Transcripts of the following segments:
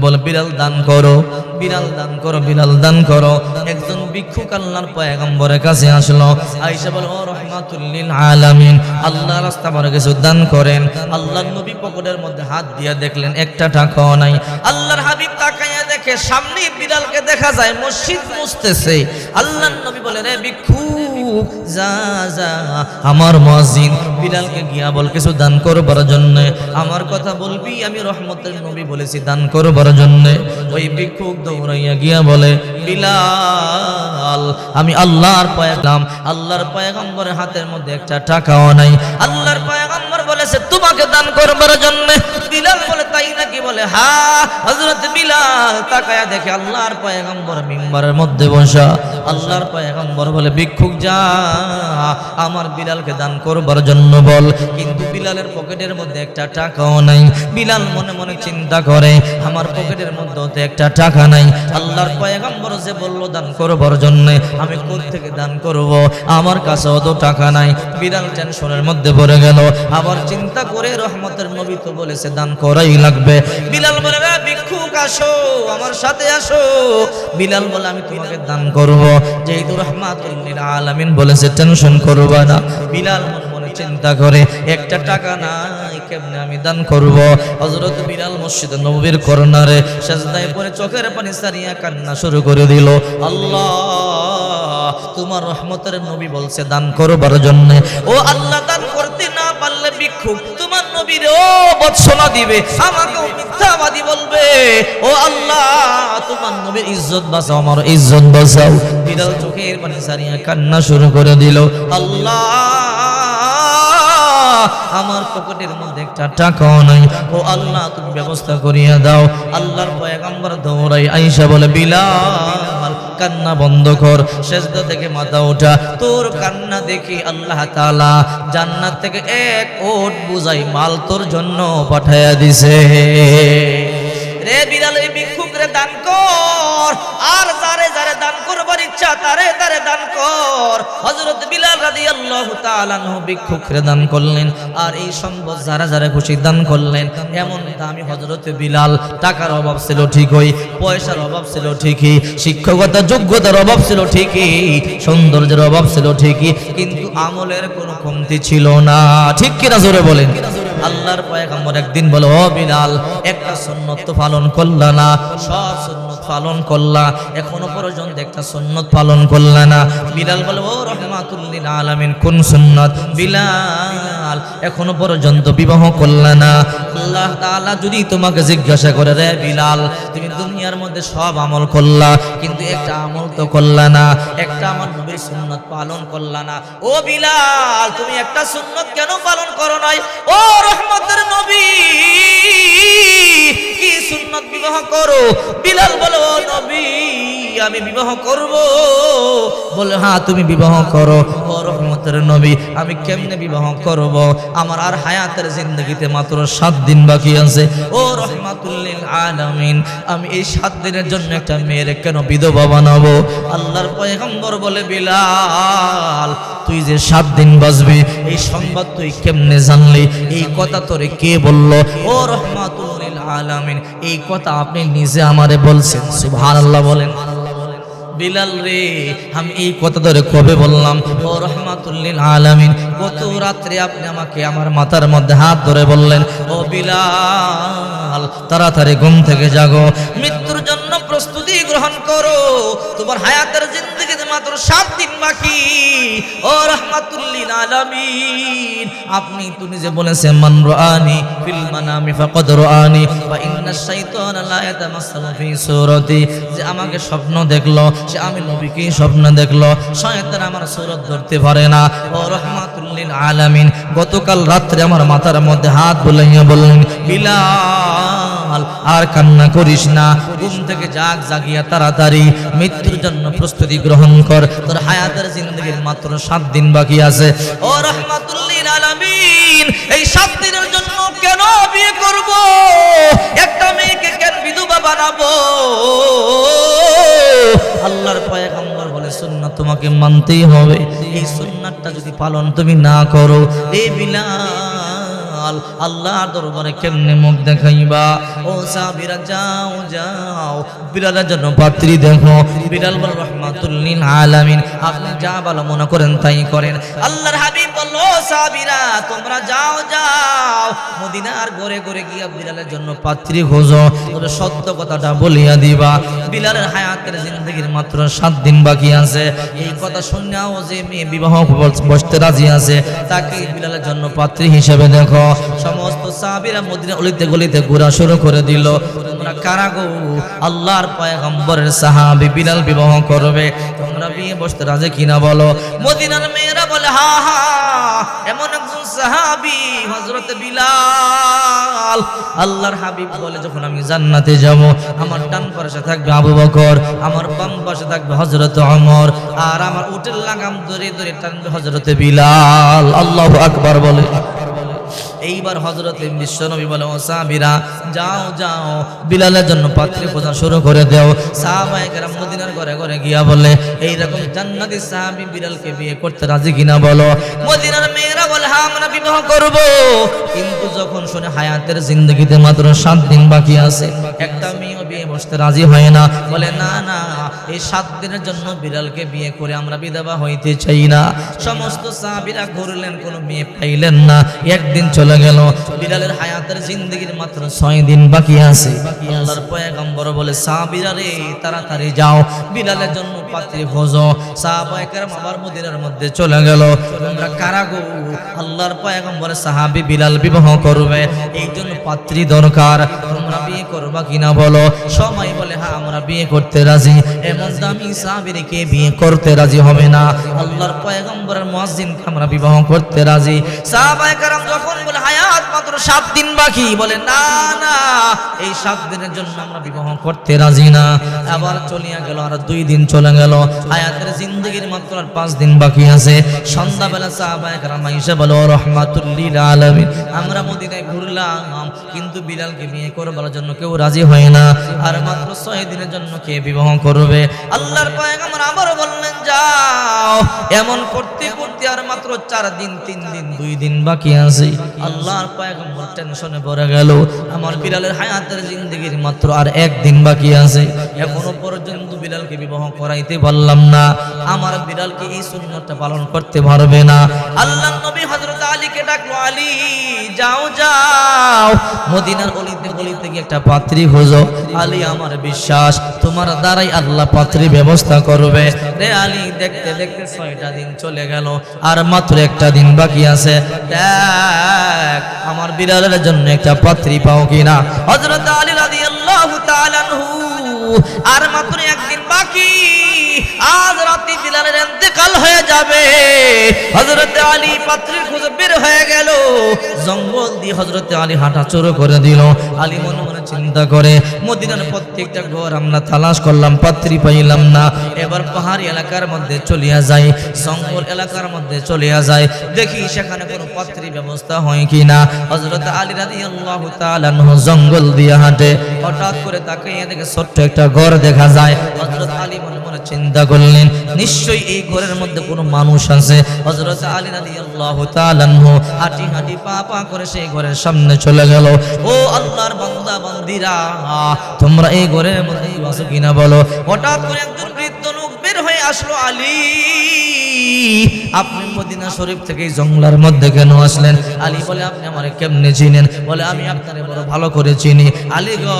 বলে, বিড়াল দান করো, বিড়াল দান করো, বিড়াল দান করো। একজন ভিক্ষুক আল্লাহর পয়গম্বরের কাছে আসলো, আয়েশা বলে, ও রহমাতুল্লিল আলামিন। আল্লাহ রাস্তা বড় কিছু দান করেন। আল্লাহর নবী পকেটের মধ্যে হাত দিয়ে দেখলেন, একটা টাকাও নাই। আল্লাহর হাবিব তাকাইয়া দেখে সামনে বিড়ালকে দেখা যায়, মসজিদ মুছতেছে। আল্লাহর নবী বলে রে ভিক্ষুক যা যা, আমার মসজিদ। বিড়ালকে গিয়া বল, কিছু দান করবার জন্য। আমার কথা বলবি? আমি রহমতের নবী বলেছি, দান করবার জন্য। ওই ভিক্ষুক দৌড়াইয়া গিয়া বলে, বিলাল, আমি আল্লাহর পয়গাম আল্লাহর পয়গম্বরের হাতের মধ্যে একটা টাকাও নাই। আল্লাহর পয়গম্বর বলেছে, তোমাকে দান করবার জন্য। বিলাল বলে তাই নাকি বলে, হা, হযরত বিলাল তাকায়া দেখে আল্লাহর পয়গম্বর মিম্বরের মধ্যে বসা। আল্লাহর পয়গম্বর বলে, ভিক্ষুক যা, আমার বিলালকে দান করবার জন্য বল। কিন্তু বিলালের পকেটের মধ্যে একটা টাকাও নাই। বিলাল মনে মনে চিন্তা করে, আমার পকেটের মধ্যে একটা টাকা নাই। আল্লাহর পয়গম্বর যে বলল, দান করবার জন্য আমি থেকে দান করব? আমার কাছে অত টাকা নাই। বিলাল টেনশনের মধ্যে পড়ে গেল। আবার চিন্তা করে রহমতের নবী তো বলেছে, দান করাই লাগবে। বিলাল বলে ভিক্ষুক, আসো, আমার সাথে আসো। বিলাল বলে, আমি তোমাকে দান করব। যেহেতু রহমাতুল্লিল আলামিন বলেছে, টেনশন করবা না। বিলাল চিন্তা করে, একটা টাকা নাই, কেমনে আমি দান করব? হযরত বিলাল মসজিদ নববীর কর্নারে সাজদায় পরে চোখের পানি সারিয়া কান্না শুরু করে দিল। আল্লাহ, তোমার রহমতের নবী বলছে দান করবার জন্য। ও আল্লাহ, দান করতে না পারলে ভিক্ষুক তোমার নবীর ও বৎসনা দিবে, আমাকেও মিথ্যাবাদী বলবে। ও আল্লাহ, তোমার নবীর ইজ্জত বাঁচাও, আমার ইজ্জত বাঁচাও। বিড়াল চোখের পানি সারিয়া কান্না শুরু করে দিল। আল্লাহ, আমার পকেটের মধ্যে একটা টাকাও নাই। ও আল্লাহ, তুমি ব্যবস্থা করিয়া দাও। আল্লাহর পয়গাম্বর দৌড়াই আইসা বলে, বিলাল কান্না বন্ধ কর, সেজদা থেকে মাথা ওঠা। তোর কান্না দেখি আল্লাহ তালা জান্নাত থেকে এক ওট বুঝাই মাল তোর জন্য পাঠাইয়া দিছে। রে বিলাল এই ভিক্ষুক রে দান কর। আর যারে যারে দান করবার ইচ্ছা, তারে তারে দান কর। হযরত বিলাল রাদিয়াল্লাহু তাআলা আনহু ভিক্ষুক রে দান করলেন, আর এই সম্পদ যারা যারা খুশি দান করলেন, এমন দামি হযরত বিলাল, টাকার অভাব ছিল ঠিকই, পয়সার অভাব ছিল ঠিকই, শিক্ষকতা যোগ্যতার অভাব ছিল ঠিকই, সৌন্দর্যের অভাব ছিল ঠিকই, কিন্তু আমলের কোনো কমতি ছিল না। ঠিক কিনা জোরে বলেন? আল্লাহর পয়গম্বর একদিন বলো, ও বিলাল, একটা সুন্নত তো পালন করলা না, সব সুন্নত পালন করলা, এখনও পর্যন্ত একটা সুন্নত পালন করলা না। বিলাল বলো, ও রহমাতুল্লিল আলামিন, কোন সুন্নত? বিলাল এখনও পর্যন্ত বিবাহ করলা না। আল্লাহ তাআলা যদি তোমাকে জিজ্ঞাসা করে, রে বিলাল, তুমি দুনিয়ার মধ্যে সব আমল করলা, কিন্তু একটা আমল তো করলা না, একটা আমার নবীর সুন্নত পালন করলা না। ও বিলাল, তুমি একটা সুন্নত কেন পালন করো নাই? ও রহমতের নবী, কি সুন্নত বিবাহ করো? বিলাল বলো নবী আমি বিবাহ করব। বলে হ্যাঁ তুমি বিবাহ করো। ও রহমতের নবী, আমি কেমনে বিবাহ করব? আমার আর হায়াতের জিন্দগিতে মাত্র সাত দিন বাকি আছে। ও রহমাতুল্লিল আলামিন, আমি এই সাত দিনের জন্য একটা মেয়ের কেন বিধবা বানাবো? আল্লাহর পয়গম্বর বলে, বিলাল, তুই যে সাত দিন বাঁচবি, এই সংবাদ তুই কেমনে জানলি? এই কথা তোরে কে বলল? ও রহমাতুল্লিল আলামিন, এই কথা আপনি নিজে আমারে বলছেন। সুবহানাল্লাহ বলেন। বিলাল রে, আমি এই কথা ধরে কবে বললাম? ও রহমাতুল্লিল আলামিন, কত রাত্রে আপনি আমাকে আমার মাথার মধ্যে হাত ধরে বললেন, ও বিলাল, তাড়াতাড়ি ঘুম থেকে জাগো। মৃত্যুর জন্য প্রস্তুতি গ্রহণ করো, তোমার হায়াতের জিন্দগিতে মাত্র সাত দিন বাকি। ও রহমাতুল্লিল আলামিন। আপনি তো নিজে বলেছেন, মান রাআনি ফিল মানামি ফাকাদ রাআনি ওয়া ইন্নাশ শাইতানা লা ইয়াতামাসসালু ফি যে আমাকে স্বপ্ন দেখল সে আমি নবীকেই স্বপ্ন দেখল, শয়তান আমার সুরত ধরতে পারে না। ও রহমাতুল্লিন আলামিন, গতকাল রাত্রে আমার মাথার মধ্যে হাত বুলাইয়া বললেন, বিলাল আর কান্না করিস না। ঘুম থেকে জাগ, জাগিয়া তাড়াতাড়ি মৃত্যুর জন্য প্রস্তুতি গ্রহণ কর। তোর হায়াতের জিন্দগির মাত্র সাত দিন বাকি আছে। ও রহমাতুল্লিল আলামিন, এই সাত দিনের জন্য কেন বিয়ে করব? একটা মেয়েকে কেন বিধবা বানাবো? আল্লাহর পয়গম্বর বলে সুন্নাত তোমাকে মানতেই হবে। এই সুন্নাতটা যদি পালন তুমি না করো, এ বিলাল। বিলাল আল্লাহর দরবারে কেমনে মুখ দেখাইবা? ও সাবিরা যাও যাও বিড়ালের জন্য পাত্রী দেখো। বিড়াল বল, রহমাতুল্লিল আলামিন। আপনি যা ভালো মনে করেন তাই করেন। আল্লাহর হাবিব বলল, "ও সাবিরা তোমরা যাও যাও। মদিনার ঘরে ঘরে গিয়া বিড়ালের জন্য পাত্রী খোঁজো। তবে সত্য কথাটা বলিয়া দিবা, বিলালের হায়াতের জিন্দগির মাত্র সাত দিন বাকি আছে। এই কথা শুনলেও যে মেয়ে বিবাহ বসতে রাজি আছে তাকে বিলালের জন্য পাত্রী হিসেবে দেখো। সমস্ত সাহাবীরা মদিনা অলিতে গলিতে ঘোরা শুরু করে দিল। তোমরা কারা গো? আল্লাহর পয়গম্বরের সাহাবী বিলাল বিবাহ করবে। তোমরা বিয়ে বসতে রাজি কিনা বলো? মদিনার মেয়েরা বলে, হা হা। এমন একজন সাহাবী, হযরত বিলাল। আল্লাহর হাবিব বলে, যখন আমি জান্নাতে যাব, আমার ডান পাশে থাকবে আবু বকর, আমার বাম পাশে থাকবে হযরত ওমর, আর আমার উটের লাগাম ধরে ধরে টানবে হযরত বিলাল। আল্লাহু আকবার বলে। এইবার হজরত বিশ্বনবী বলে, ও সাহাবিরা, যাও যাও, বিলালের জন্য পাত্রী পূজা শুরু করে দেও। সাহাবায়ে কেরাম মদিনার ঘরে ঘরে গিয়া বলে, এইরকম জান্নাতি সাহাবী বিড়ালকে বিয়ে করতে রাজি কিনা বলো? মদিনার মেয়েরা বলে হ্যাঁ আমরা বিবাহ করব। কিন্তু যখন শুনে হায়াতের জিন্দগিতে মাত্র সাত দিন বাকি আছে, একটা বসতে রাজি হয় না। বলে, না না, এই সাত দিনের জন্য বিড়ালকে বিয়ে করে আমরা বিধবা হইতে চাই না। সমস্ত সাহাবীরা ঘুরলেন, কোনো মেয়ে পাইলেন না। একদিন চলে গেল, বিড়ালের হায়াতের জিন্দগির মাত্র ছয় দিন বাকি আছে। আল্লাহর পয়গম্বর বলে, সাহাবীরা রে, তাড়াতাড়ি যাও, বিড়ালের জন্য পাত্রী খোঁজো। সাহাবায়ে কেরাম আবার মদিনার মধ্যে চলে গেল। তোমরা কারা গো? আল্লাহর পয়গম্বরের সাহাবী বিড়াল বিবাহ করবে। এই জন্য পাত্রী দরকার। তোমরা বিয়ে করবা কিনা বলো? সবাই বলে হ্যাঁ আমরা বিয়ে করতে রাজি। এমন দামি সাহাবীকে বিয়ে করতে রাজি হবে না। আল্লাহর পয়গম্বরের মুয়াজ্জিনকে আমরা বিবাহ করতে রাজি। সাহাবায়ে কেরাম যখন বলে, হায়াত, মাত্র সাত দিন বাকি। বলে, না না, এই সাত দিনের জন্য আমরা বিবাহ করতে রাজি না। আবার চলিয়া গেল, আর দুই দিন চলে গেল। হায়াতের জিন্দগির মাত্র আর পাঁচ দিন বাকি আছে। সন্ধ্যাবেলা সাহাবায়ে কেরাম এসে বলো রহমাতুল্লিল আলামিন, আমরা মদিনায় ঘুরলাম, কিন্তু বিলালকে বিয়ে করবার জন্য কেউ রাজি হয় না। আর মাত্র ছয় দিনের জন্য কে বিবাহ করবে? আল্লাহর পয়গম্বর আবারও বললেন, যাও, এমন করতে করতে আর মাত্র চার দিন, তিন দিন, দুই দিন বাকি আছে। আল্লাহর পয়গম্বর টেনশনে পড়ে গেল। আমার বিলালের হায়াতের জিন্দগির মাত্র আর একদিন বাকি আছে। এখনও পর্যন্ত বিলালকে বিবাহ করাইতে পারলাম না। আমার বিলালকে এই সুন্নতটা পালন করতে পারবে না? আল্লাহ নবী হযরত আলীকে ডাকলো, আলী, যাও যাও। মদিনার অলিতে গলিতে গিয়ে একটা পাত্রী খোঁজো। আলী আমার বিশ্বাস, তোমার দ্বারাই আল্লাহ পাত্রী ব্যবস্থা করবে। রে আলী, দেখতে দেখতে ছয়টা দিন চলে গেল, আর মাত্র একটা দিন বাকি আছে। আমার বিড়ালের জন্য একটা পাত্রী পাও কিনা? হজরত আলী রাজি আল্লাহ আর মাত্র একদিন ইন্তেকাল হয়ে যাবে। হযরত আলী পাত্রীর খোঁজে বের হয়ে গেল। জঙ্গল দিয়ে হযরত আলী হাঁটা চুরো করে দিল। আলী মনে মনে চিন্তা করে, মদিনার প্রত্যেকটা ঘর আমরা তালাশ করলাম, পাত্রী পাইলাম না। এবার পাহাড়ি এলাকার মধ্যে চলিয়া যাই, জঙ্গল এলাকার মধ্যে চলিয়া যায় দেখি সেখানে কোনো পাত্রী ব্যবস্থা হয় কিনা। হযরত আলী রাদিয়াল্লাহু তাআলা আনহু জঙ্গল দিয়ে হাঁটে। হঠাৎ করে তাকে দেখে ছোট্ট একটা ঘর দেখা যায়। হজরত আলী মনে মনে চিন্তা করলেন, নিশ্চয়ই এই ঘরের মধ্যে কোনো মানুষ আছে? হজরত আলী রাজি আল্লাহ হাঁটি হাঁটি পা পা করে সেই ঘরের সামনে চলে গেল। ও আল্লাহর বান্দা, বান্দিরা, তোমরা এই ঘরের মধ্যে আছো কিনা বলো? হঠাৎ করে একজন আসলো আলী। আপনি মদিনা শরীফ থেকে জঙ্গলার মধ্যে কেন আসলেন? আলী বলে, আপনি আমারে কেমনে চিনেন? বলে, আমি আপনারে বড় ভালো করে চিনি। আলী গো,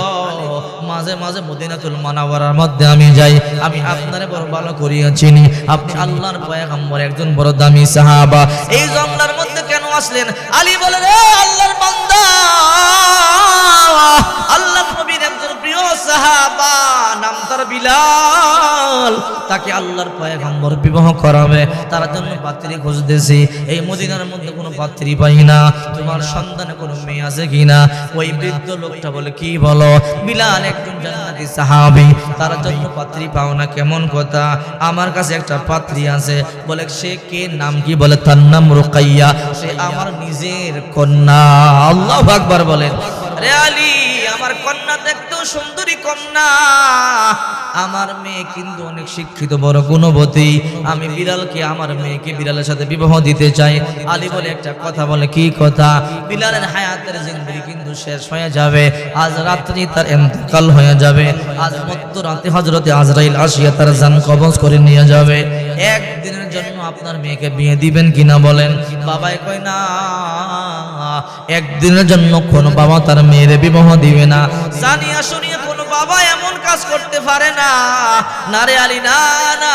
মাঝে মাঝে মদিনাতুল মানাওয়ারার মধ্যে আমি যাই। আমি আপনারে বড় ভালো করিয়া চিনি। আপনি আল্লাহর পয়গম্বর, একজন বড় দামি সাহাবা। এই জঙ্গলার মধ্যে কেন আসলেন? আলী বলে রে আল্লাহর বান্দা, আল্লাহ সাহাবা নাম তার বিলাল, তাকে আল্লাহর পয়গম্বর বিবাহ করাবে। তার জন্য পাত্রী খুঁজতেছি। এই মদিনার মধ্যে কোনো পাত্রী পাই না। তোমার সন্তানে কোনো মেয়ে আছে কিনা ওই বৃদ্ধ লোকটা বলে, কি বলো? বিলাল একজন জান্নাতি সাহাবী। তার জন্য পাত্রী পাও না, কেমন কথা? আমার কাছে একটা পাত্রী আছে। বলে, সে কে? নাম কি? বলে, তার নাম রোকাইয়া। সে আমার নিজের কন্যা। আল্লাহ আকবার বলেন রে আলী আমার কন্যা দেখতেও সুন্দরী কন্যা। আমার মেয়ে কিন্তু অনেক শিক্ষিত, বড় গুণবতী। আমি বিড়ালকে আমার মেয়েকে বিড়ালের সাথে বিবাহ দিতে চাই। আলী বলে একটা কথা বলে, কি কথা? বিড়ালের হায়াতের জিন্দগি কিন্তু শেষ হয়ে যাবে। আজ রাত্রি তার এন্তকাল হয়ে যাবে। আজ মধ্য রাতে হজরতে আজরাইল আসিয়া তার জান কবজ করে নিয়ে যাবে। একদিনের জন্য আপনার মেয়েকে বিয়ে দিবেন কিনা বলেন? বাবাই কয়, না। একদিনের জন্য কোন বাবা তার মেয়ের বিবাহ দিবে না। জানিয়া শুনিয়া বাবা এমন কাজ করতে পারে না। না রে আলী, না না।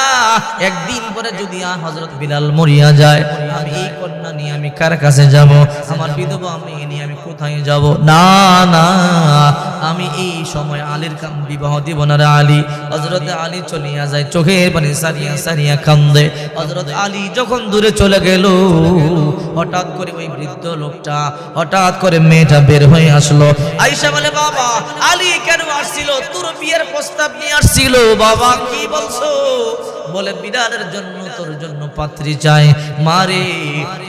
একদিন পরে যদি হজরত বিলাল মরিয়া যায়, আমি এই কন্যা নিয়ে আমি কার কাছে যাব? আমার বিধবা মেয়ে নিয়ে আমি কোথায় যাব? না না। আমি এই সময় আলীর কাম বিবাহ দিব না রে আলী। হজরত আলী চলিয়া যায়, চোখের পানি সারিয়া সারিয়া কান্দে। হজরত আলী যখন দূরে চলে গেল, হঠাৎ করে ওই বৃদ্ধ লোকটা, হঠাৎ করে মেয়েটা বের হয়ে আসলো। আইসা বলে, বাবা, আলী কেন আসছিল তোর বিয়ের প্রস্তাব নিয়ে আসছিল। বাবা, কি বলছো? বলে, বিড়ালের জন্য তোর জন্য পাত্রী চাই। মারে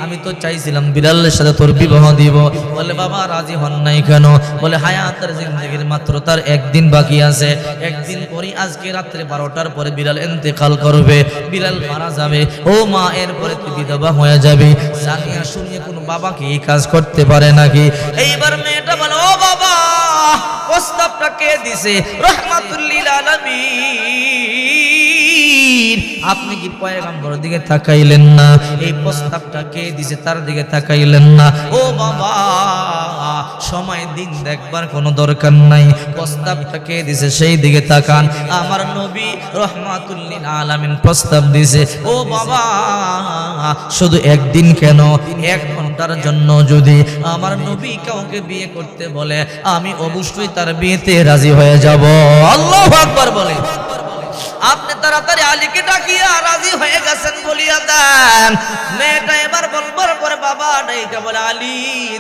আমি তো চাইছিলাম বিড়ালের সাথে তোর বিবাহ দিব। বলে, বাবা, রাজি হন নাই কেন? বলে, হায়াতের জিন্দগির মাত্র তার একদিন বাকি আছে। একদিন পরে আজকে রাত্রে বারোটার পরে বিড়াল এন্তেকাল করবে। বিড়াল মারা যাবে। ও মা, এরপরে তুই বিধবা হয়ে যাবে। জানিয়া শুনিয়ে কোনো বাবাকে এই কাজ করতে পারে নাকি? এইবার মেয়েটা বলে, ও বাবা, প্রস্তাবটা কে দিছে? রহমাতুল্লিল আলামিন। আপনি কি পয়গাম্বর দিকে তাকাইলেন না? এই প্রস্তাবটা কে দিছে তার দিকে তাকাইলেন না? ও বাবা, সময় দিন দেখবার কোনো দরকার নাই। প্রস্তাবটা কে দিছে সেই দিকে তাকান। আমার নবী রহমাতুল্লিল আলামিন প্রস্তাব দিছে। ও বাবা, শুধু একদিন কেন? এক ঘণ্টার জন্য যদি আমার নবী কাউকে বিয়ে করতে বলে, আমি অবশ্যই তার বিয়েতে রাজি হয়ে যাব। আল্লাহ আকবার বলে। আপনি তাড়াতাড়ি আলীকে ডাকিয়া রাজি হয়ে গেছেন বলিয়া দেন। মেয়েটা এবার বলবার পরে বাবা ডাইকা বলে আলী,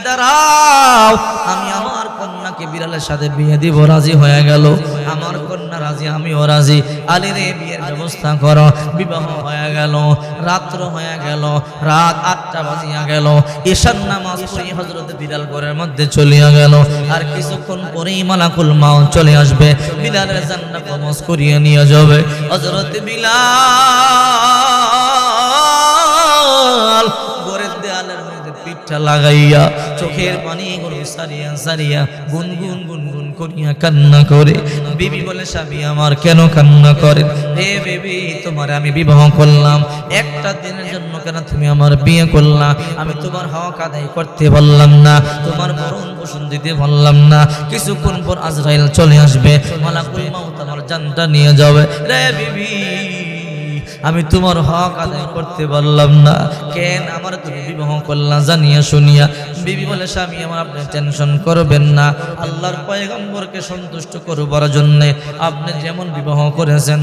দাঁড়াও। আমি আমার কন্যাকে বিড়ালের সাথে বিয়ে দিব, রাজি হয়ে গেল। আমার কন্যা রাজি, আমিও রাজি। আলী রে, বিয়ের ব্যবস্থা করো। বিবাহ হয়ে গেল, রাত্র হয়ে গেল, রাত আটটা বাজিয়া গেল। ঈশান নামাজ পড়ি হজরত বিড়াল ঘরের মধ্যে চলিয়া গেল। আর কিছুক্ষণ পরেই মালাকুল মাও চলে আসবে। বিড়ালের জান্না কমস করিয়ে নিয়ে যাবে। হজরত বিলাল গোরের দেয়ালের মধ্যে পিঠটা লাগাইয়া চোখের পানি গুলো সারিয়া সারিয়া গুনগুন গুনগুন করিয়া কান্না করে বিবি বলে, স্বামী, আমার কেন কান্না করে? হে বেবি, তোমার আমি বিবাহ করলাম। একটা দিনের জন্য কেন তুমি আমার বিয়ে করলা? আমি তোমার হক আদায় করতে পারলাম না, তোমার বরণ পোষণ দিতে পারলাম না। কিছুক্ষণ পর আজরাইল চলে আসবে। মালাকুল মাউত আমার জানটা নিয়ে যাবে। রে বিবি, আমি তোমার হক আদায় করতে পারলাম না। কেন আমার তুমি বিবাহ করলা? জানিয়া শুনিয়া বিবি বলে, স্বামী, আমার আপনি টেনশন করবেন না। আল্লাহর পয়গম্বরকে সন্তুষ্ট করবার জন্য আপনি যেমন বিবাহ করেছেন,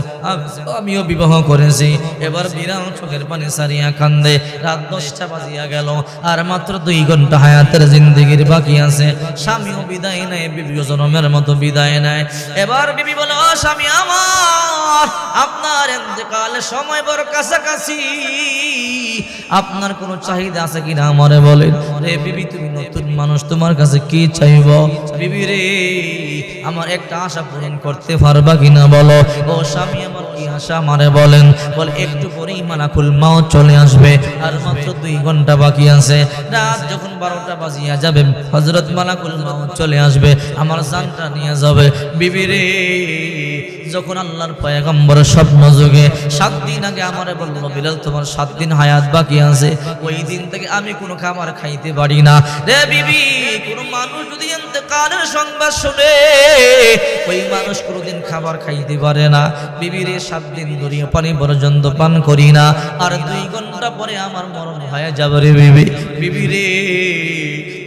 আমিও বিবাহ করেছি। এবার বিরাম চোখের পানি সারিয়া কান্দে, রাত দশটা বাজিয়া গেল, আর মাত্র দুই ঘণ্টা হায়াতের জিন্দগির বাকি আছে। স্বামীও বিদায় নেয়, বিবিও জনমের মতো বিদায় নেয়। এবার বিবি বলে, ও স্বামী, আমার আপনার এতেকালের সময় বড় কাছাকাছি। আপনার কোনো চাহিদা আছে কিনা আমারে বলেন? রে বিবি তুমি নতুন মানুষ, তোমার কাছে কি চাইব? বিবি রে আমার একটা আশা পূরণ করতে পারবা কিনা বলো? ও স্বামী, আমার কি আশা? আমারে বলেন। বল, একটু পরেই মালাকুল মাও চলে আসবে, আর মাত্র দুই ঘণ্টা বাকি আছে। রাত যখন বারোটা বাজিয়া যাবে হজরত মালাকুল মাও চলে আসবে, আমার জানটা নিয়ে যাবে। বিবি রে যখন আল্লাহর পয়গম্বর স্বপ্ন যুগে সাত দিন আগে আমার বলল, বিলাল, তোমার সাত দিন হায়াত বাকি আছে। ওই দিন থেকে আমি কোনো খাবার খাইতে পারি না। রে বিবি, কোনো মানুষ যদি ইন্তেকালের সংবাদ শুনে, ওই মানুষ কোনোদিন খাবার খাইতে পারে না। বিবির সাত দিন ধরিয়ে পানি পর্যন্ত পান করি না। আর দুই ঘণ্টা পরে আমার মরণ হয়ে যাবে রে বিবি। বিবি রে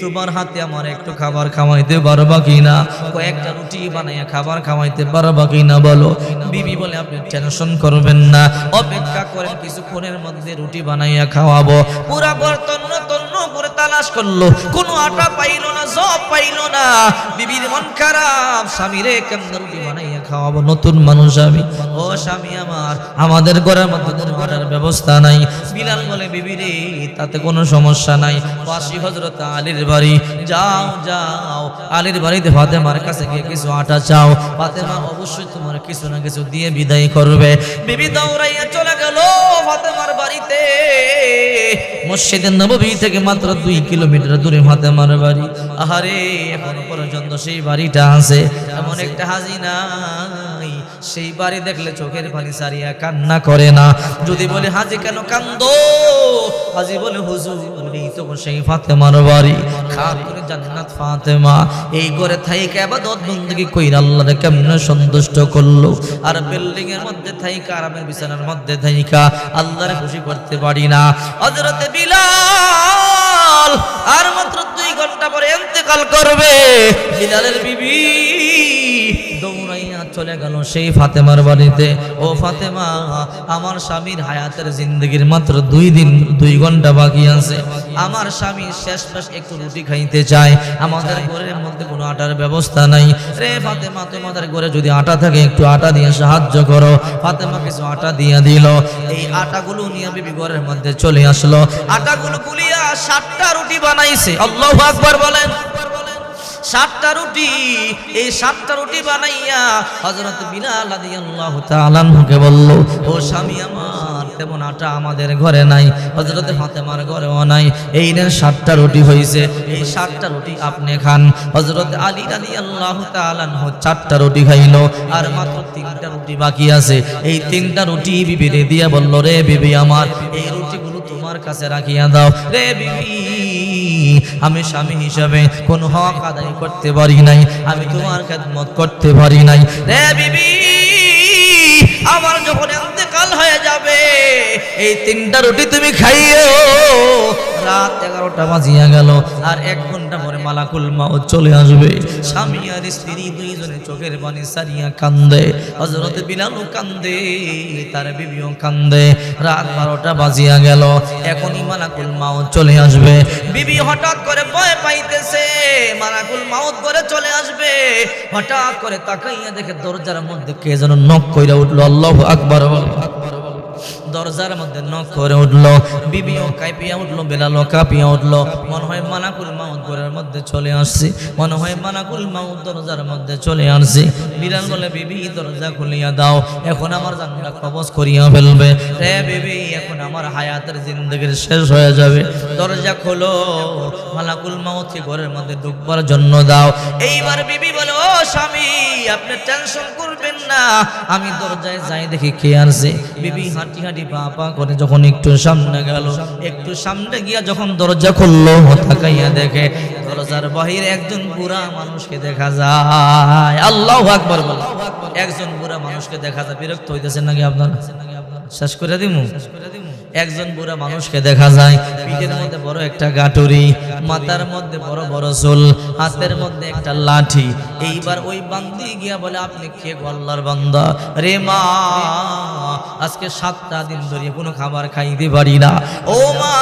তোমার হাতে আমার একটু খাবার খাওয়াইতে পারবা কিনা? কয়েকটা রুটি বানাইয়া খাবার খাওয়াইতে পারবা কিনা বলো? বিবি বলে, আপনি টেনশন করবেন না। অপেক্ষা করেন, কিছুক্ষণের মধ্যে রুটি বানাইয়া খাওয়াবো। পুরা বর্তন করে তালাশ করল, কোনো আটা পাইলো না সব পাইল না। বিবির মন খারাপ, স্বামীরে কেমন রুটি বানাইয়া খাওয়াবো? নতুন মানুষ আমি। ও স্বামী আমার, আমাদের ঘরের মধ্যে ঘরের ব্যবস্থা নাই। বিলাল বলে বিবি রে তাতে কোনো সমস্যা নাই। পাশি হজরত আলীর বাড়ি। যাও যাও। আলীর বাড়িতে ফাতেমার কাছে গিয়ে কিছু আটা চাও। ফাতেমা অবশ্যই তোমার কিছু না কিছু দিয়ে বিদায় করবে। বিবি দৌড়াইয়া চলে গেল ফাতেমার বাড়িতে। মসজিদের নবী থেকে মাত্র দুই কিলোমিটার দূরে ফাতেমার বাড়ি। আহারে, এখন পর্যন্ত সেই বাড়িটা আছে। এমন একটা হাজি নাই। সেই বাড়ি দেখলে চোখের পানি সারিয়া কান্না করে না। যদি বলে, হাজি কেন কান্দ? হাজি বলে, হুজুর, এই তো সেই বাড়ি। করে জান্নাত ফাতেমা। এই থাইকা ইবাদত বন্দী কইরা আল্লাহ কেমন সন্তুষ্ট করল? আর বিল্ডিং এর মধ্যে থাইকা, আরামের বিছানার মধ্যে থাইকা, আল্লাহরে খুশি করতে পারি না। হযরতে বিলাল। আর মাত্র দুই ঘণ্টা পরে এতেকাল করবে বিলালের বিবি। চলে গেল সেই ফাতেমার বাড়িতে। ও ফাতেমা আমার স্বামীর হায়াতের জিন্দগির মাত্র দুই দিন দুই ঘণ্টা বাকি আছে। আমার স্বামী শেষ শেষ একটু রুটি খাইতে চায়। আমাদের ঘরের মধ্যে কোনো আটার ব্যবস্থা নাই। রে ফাতেমা তোমাদের ঘরে যদি আটা থাকে একটু আটা দিয়ে সাহায্য করো। ফাতেমা কিছু আটা দিয়ে দিল। এই আটাগুলো নিয়ে বিবি ঘরের মধ্যে চলে আসলো। আটাগুলো গুলিয়া সাতটা রুটি বানাইছে। আল্লাহু আকবার বলেন। সাতটা রুটি, এই সাতটা রুটি বানাইয়া হযরত বিলাল রাদিয়াল্লাহু তাআলা মুখে বলল, ও স্বামী আমার, তেমন আটা আমাদের ঘরে নাই, হযরত ফাতেমার ঘরেও নাই, এই নেন সাতটা রুটি হইছে, এই সাতটা রুটি আপনি খান। হযরত আলী রাদিয়াল্লাহু তাআলা চারটা রুটি খাইলো, আর মাত্র তিনটা রুটি বাকি আছে। এই তিনটা রুটি বিবিরে দিয়া বলল, রে বিবি আমার, এই রুটিগুলো তোমার কাছে রাখিয়া দাও। রে বিবি, আমি স্বামী হিসাবে কোনো হক আদায় করতে পারি নাই, আমি তোমার খেদমত করতে পারি নাই। রে বিবি, আমার যখন হয়ে যাবে। এই তিনটা রুটি তুমি খাইও রাত এগারোটা বাজিয়া গেল, আর এক ঘণ্টা পরে মালাকুল মাও চলে আসবে। স্বামী আর স্ত্রী দুইজনে চোখের পানি সারিয়া কান্দে। হজরত বিলালও কান্দে, তার বিবিও কান্দে। রাত বারোটা বাজিয়া গেল, এখনই মালাকুল মাও চলে আসবে। বিবি হঠাৎ করে ভয় পাইতেছে। মালাকুল মাউত করে চলে আসবে। হঠাৎ করে তাকাইয়া দেখে দরজার মধ্যে কে যেন নখ কইরা উঠল। আল্লাহ আকবর আকবার। দরজার মধ্যে নখ করে উঠল, বিবিও কাঁপিয়া উঠল বেলালো কাঁপিয়া উঠল। মনে হয় মানাকুল মাউত ঘরের মধ্যে চলে আসছে। মনে হয় মানাকুল মাউত দরজার মধ্যে চলে আসছে। বিড়াল বলে, বিবি, দরজা খুলিয়া দাও। এখন আমার জানলা কবজ করিয়া ফেলবে। রে বিবি, এখন আমার হায়াতের জিন্দগির শেষ হয়ে যাবে। দরজা খোলো, মালাকুল মাউতকে ঘরের মধ্যে ঢুকবার জন্য দাও। এইবার বিবি বলে, ও স্বামী, আপনি টেনশন করবেন না। আমি দরজায় যাই দেখি কে আসছে বিবি হাঁটি হাঁটি পা পা করে, যখন একটু সামনে গেল, একটু সামনে গিয়া যখন দরজা খুললো, তাকাইয়া দেখে দরজার বাহিরে একজন বুড়া মানুষকে দেখা যায়। আল্লাহ আকবর বলে। একজন বুড়া মানুষকে দেখা যায়। বিরক্ত হইতেছে নাকি আপনার? শেষ করে দিমু শেষ করে দিমু? একজন বুড়া মানুষকে দেখা যায়। পিঠের মধ্যে বড় একটা গাটুরি, মাথার মধ্যে বড় বড় চুল, হাতের মধ্যে একটা লাঠি। এইবার ওই বান্দি গিয়া বলে, আপনি কে গল্লার বান্দা? রে মা, আজকে সাতটা দিন ধরে কোনো খাবার খাইতে পারি না। ও মা,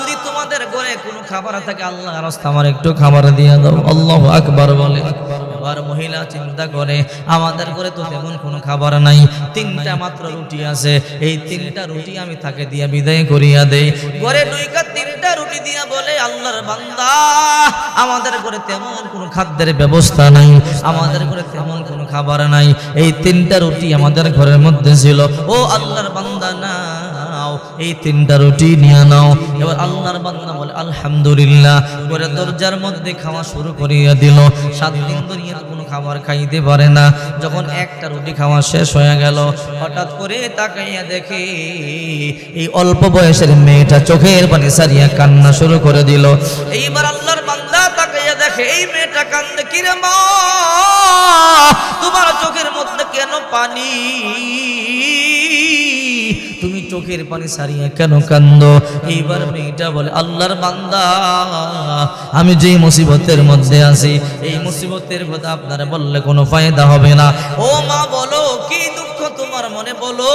যদি তোমাদের ঘরে কোনো খাবার থাকে আল্লাহ রাস্তা আমার একটু খাবার দিয়ে দাও। আল্লাহ আকবার, বলে। এবার মহিলা চিন্তা করে, আমাদের ঘরে তো তেমন কোনো খাবার নাই। তিনটা মাত্র রুটি আছে, এই তিনটা রুটি আমি তাকে দিয়া বিদায় করিয়া দেই। ঘরে দুইকা তিনটা রুটি দিয়া বলে, আল্লাহর বান্দা, আমাদের ঘরে তেমন কোনো খাদ্যের ব্যবস্থা নাই, আমাদের ঘরে তেমন কোনো খাবার নাই। এই তিনটা রুটি আমাদের ঘরের মধ্যে ছিল। ও আল্লাহর বান্দা নাও এই তিনটা রুটি নিয়ে নাও। এবার আল্লাহর বান্দা বলে, আলহামদুলিল্লাহ। করে দরজার মধ্যে খাওয়া শুরু করিয়া দিল। সাত দিন তো কোনো খাবার খাইতে পারে না। যখন একটা রুটি খাওয়া শেষ হয়ে গেল, হঠাৎ করে তাকাইয়া দেখে, এই অল্প বয়সের মেয়েটা চোখের পানি সারিয়া কান্না শুরু করে দিল। এইবার আল্লাহর বান্দা তাকাইয়া দেখে, এই মেয়েটা কান্দে কিরে মা? তোমার চোখের মধ্যে কেন পানি? চোখের পানি সারিয়া কেন কান্দ? এইবার মেয়েটা বলে, আল্লাহর বান্দা, আমি যে মুসিবতের মধ্যে আছি, এই মুসিবতের কথা আপনারা বললে কোনো ফায়দা হবে না। ও মা, বলো, কি দুঃখ তোমার মনে? বলো।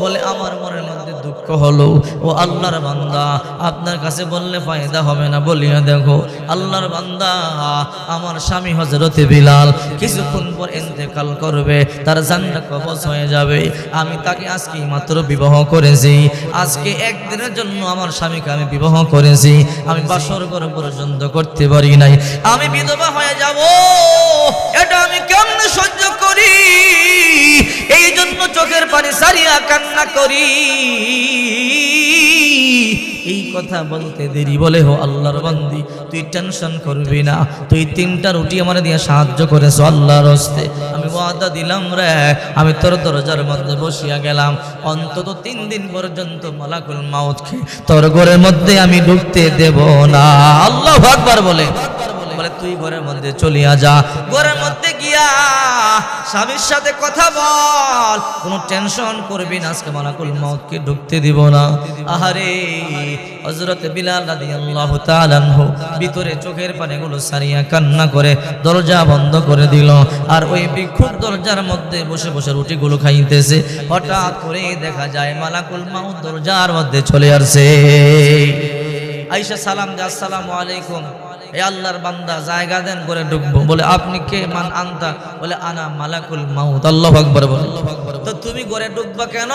বলে, আমার মনের মধ্যে দুঃখ হলো, ও আল্লাহর বান্দা, আপনার কাছে বললে ফায়দা হবে না, বলিয়া দেখো, আল্লাহর বান্দা আমার স্বামী হজরতে বিলাল কিছুক্ষণ পর ইন্তেকাল করবে, তার জান্না কবজ হয়ে যাবে। আমি তাকে আজকে মাত্র বিবাহ করেছি, আজকে একদিনের জন্য আমার স্বামীকে আমি বিবাহ করেছি, আমি বাসর করে পর্যন্ত করতে পারি নাই। আমি বিধবা হয়ে যাব, এটা আমি কেমনে সহ্য করি? এই জন্য চোখের পানি সারিয়া কান্না করি। এই কথা বলতে দেরি বলে হো আল্লাহর বান্দি, তুই টেনশন করবি না। তুই তিনটা রুটি আমার দিয়ে সাহায্য করেছ আল্লাহর হস্তে। আমি ওয়াদা দিলাম রে, আমি তোর দরজার মধ্যে বসিয়া গেলাম। অন্তত তিন দিন পর্যন্ত মালাকুল মাউতকে তোর ঘরের মধ্যে আমি ঢুকতে দেব না। আল্লাহ আকবার বলে। বলে, তুই ঘরের মধ্যে চলিয়া যা। ঘরের মধ্যে গিয়া স্বামীর সাথে কথা বল। কোনো টেনশন করবি না, আজকে মালাকুল মাউতকে ঢুকতে দিব না। আহারে, হযরত বিলাল রাদিয়াল্লাহু তাআলা আনহু ভিতরে চোখের পানিগুলো সারিয়া কান্না করে দরজা বন্ধ করে দিল। আর ওই ভিক্ষুক দরজার মধ্যে বসে বসে রুটিগুলো খাইতেছে। হঠাৎ করে দেখা যায় মালাকুল মাউত দরজার মধ্যে চলে আসছে। আইসা সালাম আসসালামু আলাইকুম। এ আল্লাহর বান্দা জায়গা দেন করে ঢুকবো বলে, আপনি কে? মান আনতা? বলে, আনা মালাকুল মাউত। আল্লাহ আকবার বলে। তো তুমি ঘরে ঢুকবা কেন?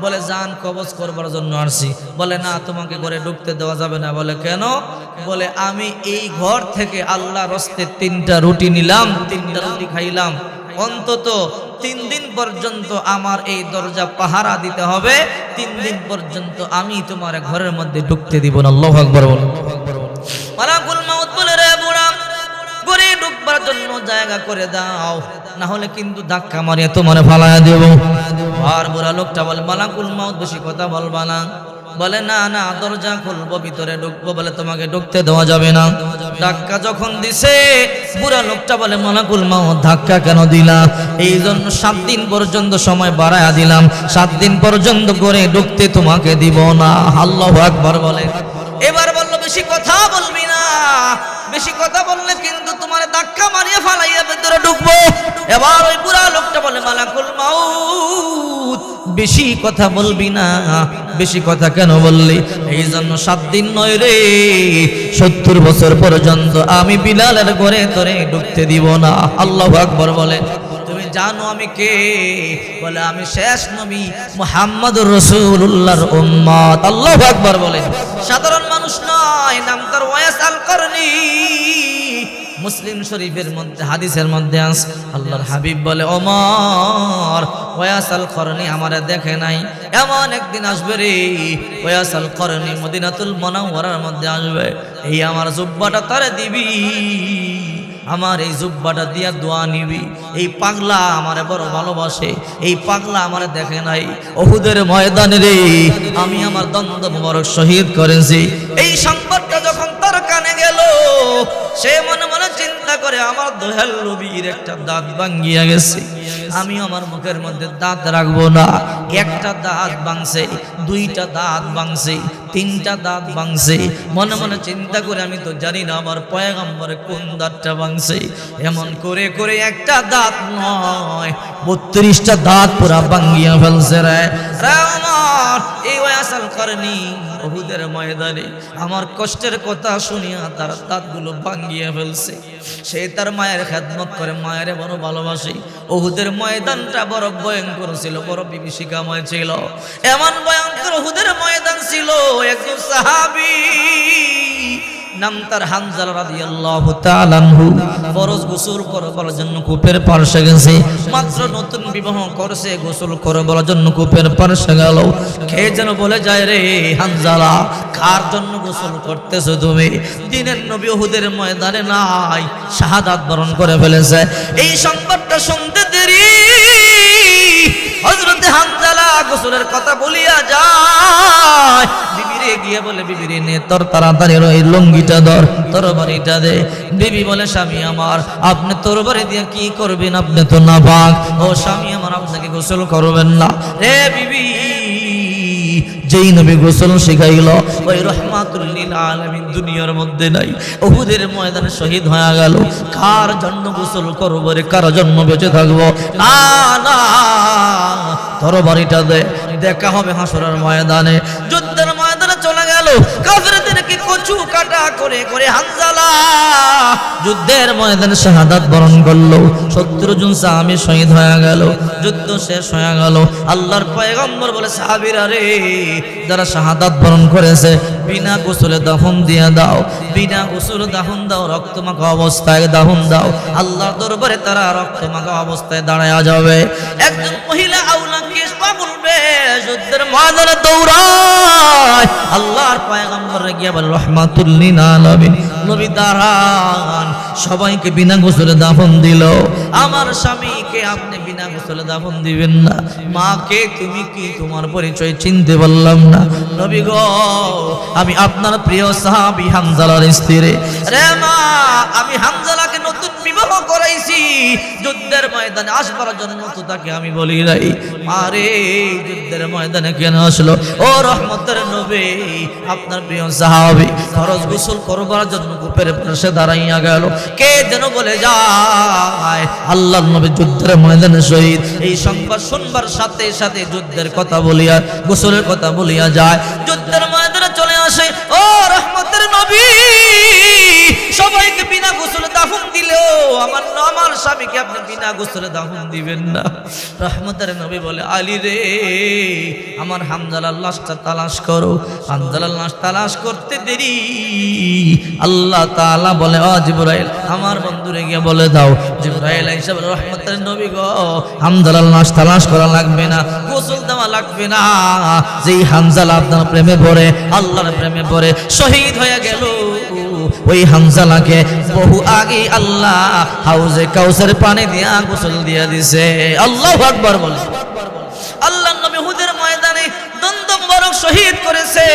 বলে, জান কবজ করবার জন্য আসছি। বলে, না, তোমাকে ঘরে ঢুকতে দেওয়া যাবে না। বলে, কেন? বলে, আমি এই ঘর থেকে আল্লাহ রস্তে তিনটা রুটি নিলাম, তিনটা রুটি খাইলাম। অন্তত তিন দিন পর্যন্ত আমার এই দরজা পাহারা দিতে হবে। তিন দিন পর্যন্ত আমি তোমার ঘরের মধ্যে ঢুকতে দিব না। আল্লাহ আকবার বলে। মালাকুল মাউত বলে, রে বুড়া ঢুকবার জন্য জায়গা করে দাও। না হলে কিন্তু ধাক্কা মারিয়ে তোমার ফালায়া দেব। আর বুড়া লোকটা বলে, মালাকুল মাউত কথা বলবা না। বলে, না না, দরজা খুলবো, ভিতরে ঢুকবো বলে তোমাকে ঢুকতে দেওয়া যাবে না। ধাক্কা যখন দিছে, বুড়া লোকটা বলে, মালাকুল মাউত, ধাক্কা কেন এই জন্য সাত দিন পর্যন্ত সময় বাড়ায়া দিলাম। সাত দিন পর্যন্ত করে ঢুকতে তোমাকে দিব না। আল্লাহ একবার বলে। এবার বেশি কথা বলবি না। বেশি কথা বললে কিন্তু তোমার ধাক্কা মারিয়ে ফালাইয়া ভেতরে ঢুকবো। এবার ওই বুড়া লোকটা বলে, মালাকুল মাউত, বেশি কথা বলবি না। বেশি কথা কেন বললি? এই জন্য সাত দিন নয় রে। সত্তর বছর পর্যন্ত আমি বিলালের ঘরে তোরে ঢুকতে দিব না। আল্লাহ আকবর বলে জানো আমি কে? বলে, আমি শেষ নবী মুহাম্মদুর রাসূলুল্লাহর উম্মত। আল্লাহ আকবার বলে। সাধারণ মানুষ নয় নাম তার ওয়াস আল করনি মুসলিম শরীফের মধ্যে, হাদিসের মধ্যে আস আল্লাহর হাবিব বলে, ওমর ওয়াস আল করনি আমারে দেখে নাই। এমন একদিন আসবে রে ওয়াস আল করনি মদিনাতুল মুনাওয়ারার মধ্যে আসবে। এই আমার জুব্বাটা তারে দিবি। আমার এই জুব্বাটা দিয়া দোয়া নিবি। এই পাগলা আমারে বড় ভালোবাসে, এই পাগলা আমারে দেখে নাই। ওহুদের ময়দানে রে, আমি আমার দ্বন্দ্ব মোবারক শহীদ করেছি। এই সংবাদটা যখন তার কানে গেল, সে মনে মনে চিন্তা করে, আমার দোহাল রবির একটা দাঁত ভাঙ্গিয়া গেছে। আমি আমার মুখের মধ্যে দাঁত রাখব না। একটা দাঁত ভাঙছে, দুইটা দাঁত ভাঙছে, তিনটা দাঁত ভাঙছে। মনে মনে চিন্তা করে আমি তো জানি না আমার পয়গম্বরে কোন দাঁতটা ভাঙছে। এমন করে করে একটা দাঁত নয়, বত্রিশটা দাঁত পুরা ভাঙ্গিয়া ফেলছে রে। আমার কষ্টের কথা শুনিয়া তার দাঁতগুলো ভাঙ্গিয়া ফেলছে। সে তার মায়ের খেদমত করে, মায়ের বড় ভালোবাসে। ওহুদের ময়দানটা বড় ভয়ঙ্কর ছিল, বড় বিভীষিকাময় ছিল। এমন ভয়ঙ্কর ওহুদের ময়দান ছিল, একজন সাহাবী কার জন্য গোসল করতেছো তুমি? ময়দানে নাই, শাহাদাত বরণ করে ফেলেছে। এই সংবাদটা শুনতে হানজালা গোসলের কথা বলিয়া যায়। বিবিরে গিয়ে বলে নে, তোর তাড়াতাড়ি ওই লুঙ্গিটা ধর তোর বাড়িটা দে। বিবি বলে, স্বামী আমার, আপনি তোর বাড়ি দিয়ে কি করবেন? আপনি তো না ভাগ ও স্বামী আমার, আপনাকে গোসল করবেন না। রে বিবি যেই নবী গোসল শিখাইল, ওই রহমাতুল্লিল আলমিন দুনিয়ার মধ্যে নাই। অহুদের ময়দানে শহীদ হয়ে গেল। কার জন্য গোসল করব রে? কার জন্য বেঁচে থাকব? না না ধরো বাড়িটা দে, দেখা হবে হাসরের ময়দানে। যুদ্ধের ময়দানে চলে গেল। কাফেরদেরকে কচু কাটা করে করে হানজালা। যুদ্ধের ময়দানে শাহাদাত বরণ করল। সত্তর জন সাহাবী শহীদ হয়ে গেল। যুদ্ধ শেষ হয়ে গেল। আল্লাহর পয়গম্বর বলে, সাহাবীরা রে, যারা শাহাদাত বরণ করেছে, বিনা গোসলে দাফন দিয়ে দাও, বিনা গোসলে দাফন দাও রক্তমাখা অবস্থায় দাফন দাও আল্লাহ দরবারে তারা রক্তমাখা অবস্থায় দাঁড়ায় যাবে। একজন মহিলা আউলা কেস বলবে যুদ্ধের ময়দানে দৌড়ায়। আল্লাহর পয়গম্বর গিয়ে বলে রহমাতুল্লিন আলামিন। নবী সবাইকে বিনা গোসলে দাফন দিল। আমার স্বামীকে আপনি বিনা গোসলে দাফন দিবেন না। মাকে তুমি কি তোমার পরিচয় চিনতে পারলাম না। নবী গো, আমি আপনার প্রিয় সাহাবি হামজালার স্ত্রী। রে মা, আমি হামজালাকে নতুন বিবাহ করাইছি। যুদ্ধের ময়দানে আসবার জন্য তো তাকে আমি বলি নাই। আরে, যুদ্ধের ময়দানে কেন আসলো? ও রহমতের নবী, আপনার প্রিয় সাহাবি, ফরজ গোসল করবার জন্য কূপের পাশে দাঁড়াইয়া গেল। কে যেন বলে যায়, আল্লাহ নবী যুদ্ধের ময়দানে শহীদ। এই সংবাদ শুনবার সাথে সাথে যুদ্ধের কথা বলিয়া, গোসলের কথা বলিয়া যায়। যুদ্ধের ময়দানে চলে আসে, ও রহমতের নবী, সবাইকে বিনা গোসলে দাফন দিলেও আমার আমার স্বামীকে আপনি বিনা দাফন দিবেন না। রহমতের নবী বলে, আলী রে, আমার হামজালার লাশটা তালাশ করো। লাশ তালাশ করতে দেরি। আল্লাহ তাআলা বলে জিবরাইল, আমার বন্ধুরে গিয়ে বলে দাও। জিবরাইল হিসাবে রহমতের নবী গো হামজালার লাশ তালাশ করা লাগবে না, গোসল দেওয়া লাগবে না। যেই হামজালা আপনার প্রেমে পড়ে, আল্লাহর প্রেমে পড়ে, শহীদ হয়ে গেল। ওই হামজালাকে বহু আগে আল্লাহ হাউজে কাউসার পানি দিয়া গোসল দিয়া দিছে। আল্লাহ আকবর বল। আল্লাহ নবী হুদের ময়দানে দ্বন্দ্ব শহীদ করেছে।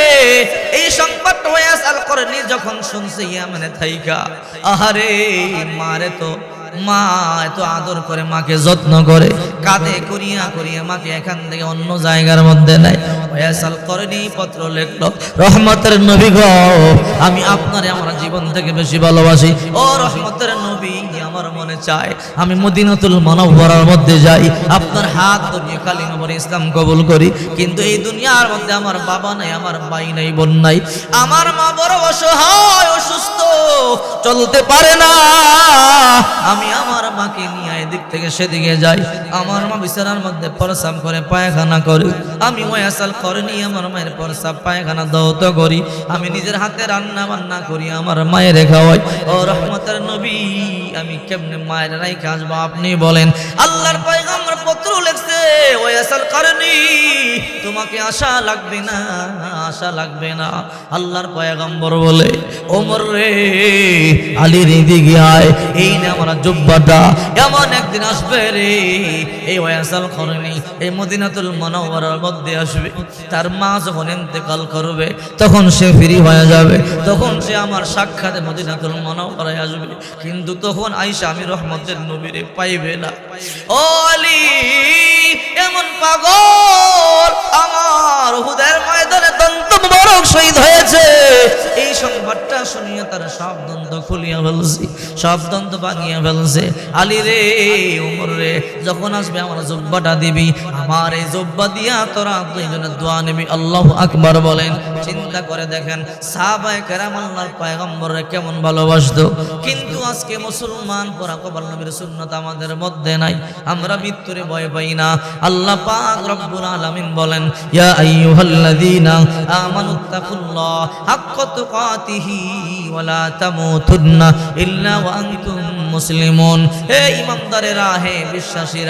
এই সংবাদটা ওয়াস আল যখন শুনছে ইয়া মানে থাইকা, আহারে, মারে তো মা এত আদর করে, মাকে যত্ন করে, কাঁধে করিয়া করিয়া মাকে এখান থেকে অন্য জায়গার মধ্যে নেয়। ওয়াসাল করেনি, পত্র লেখলো, রহমতের নবী গো, আমি আপনারে আমার জীবন থেকে বেশি ভালোবাসি। ও রহমতের নবী আমার মনে চায়? আমি মদিনাতুল মানবরার মধ্যে যাই, আপনার হাত ধরিয়ে কালিমা পরে ইসলাম কবুল করি। কিন্তু এই দুনিয়ার মধ্যে আমার বাবা নাই, আমার ভাই নাই, বোন নাই। আমার মা বড় অসহায়, অসুস্থ, চলতে পারে না। আমি আমার মাকে নিয়ে এদিক থেকে সেদিকে যাই। আমার মা বিছানার মধ্যে পরসাম করে, পায়খানা করি। আমি ওয়াসাল করিনি আমার মায়ের পরসাব, পায়খানা দৌত করি। আমি নিজের হাতে রান্না বান্না করি, আমার মায়ের খাওয়াই। ও রহমতের নবী, আমি কেমনে মায়ের রাইখে আসব আপনি বলেন। আল্লাহর পয়গাম্বর পত্র লেখছে, ওয়াসাল করেনি তোমাকে আশা লাগবে না, আশা লাগবে না। আল্লাহর পয়গাম্বর বলে, ওমর রে, আলীর দিকে আয়। এই না আমার জুব্বাটা। এমন একদিন আসবে রে, এই ওয়াসাল করেনি এই মদিনাতুল মনোবরার মধ্যে আসবে। তার মা যখন ইন্তেকাল করবে, তখন সে হয়ে যাবে। তখন সে আমার সাক্ষাতে মদিনাতুল মনোবরায় আসবে। কিন্তু তখন আইসা আমি রহমতের নবীরে পাইবে না। এমন পাগল, আমার হুদের ময়দানে দন্ত মোবারক শহীদ হয়েছে। এই সংবাদটা শুনিয়ে তার সব দন্ত খুলিয়া ফেলছি, সব ভাঙিয়া ফেলছে আলী রে উমর রে, যখন আসবে আমার জব্বাটা দিবি, আমার এই জব্বা দিয়া তোরা দুইজনের দোয়া নিবি। আল্লাহ আকবার বলেন। চিন্তা করে দেখেন, সাহাবায়ে কেরাম আল্লাহর পয়গম্বরে কেমন ভালোবাসতো। কিন্তু আজকে মুসলমান পরা কবর নবীর সুন্নাত আমাদের মধ্যে নাই, আমরা মৃত্যুরে ভয় পাই না। আল্লাহ পাক রব্বুল আলামিন বলেন, ইয়া আইয়ুহাল্লাযীনা আমানুত্তাকুল্লাহ হাক্কা তুকাতিহি ওয়া লা তামুতুন্না ইল্লা ওয়া আনতুম মুসলিমুন হে ইমানদারেরা হে বিশ্বাসীরা